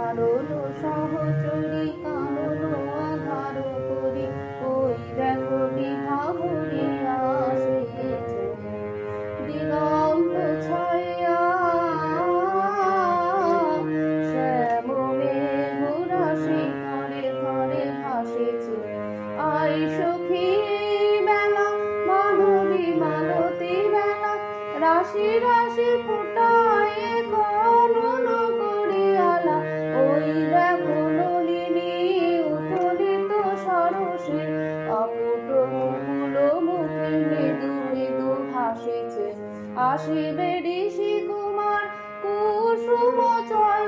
নেহারল সহচরী কানন আধার করি। ওই দেখো বিভাবরী আসিতেছে। দিগন্ত ছায়া শ্যাম রাশি রাশি ফুটায় গণন সরসে অপুট মুখে মৃদু মৃদু হাসেছে আসিবে ঋষি কুমার কুসুম চয়নে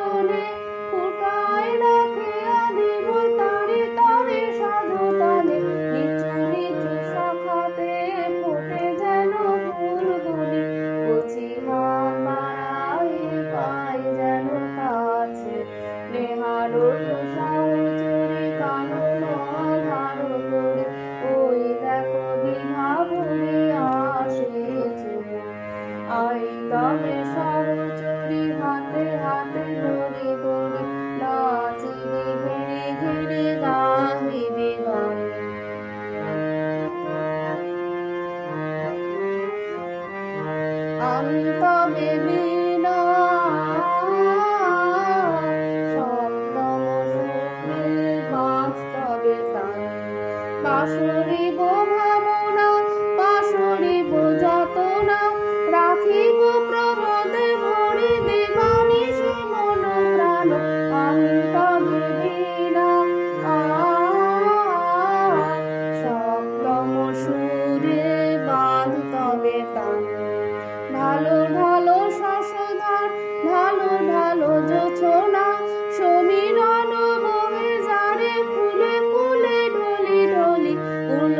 বীণা সপ্তম সুখী বাস্তবে আলো যোছনা সমীরণ বহে যারে ফুলে ফুলে ঢলি ঢলি ফুল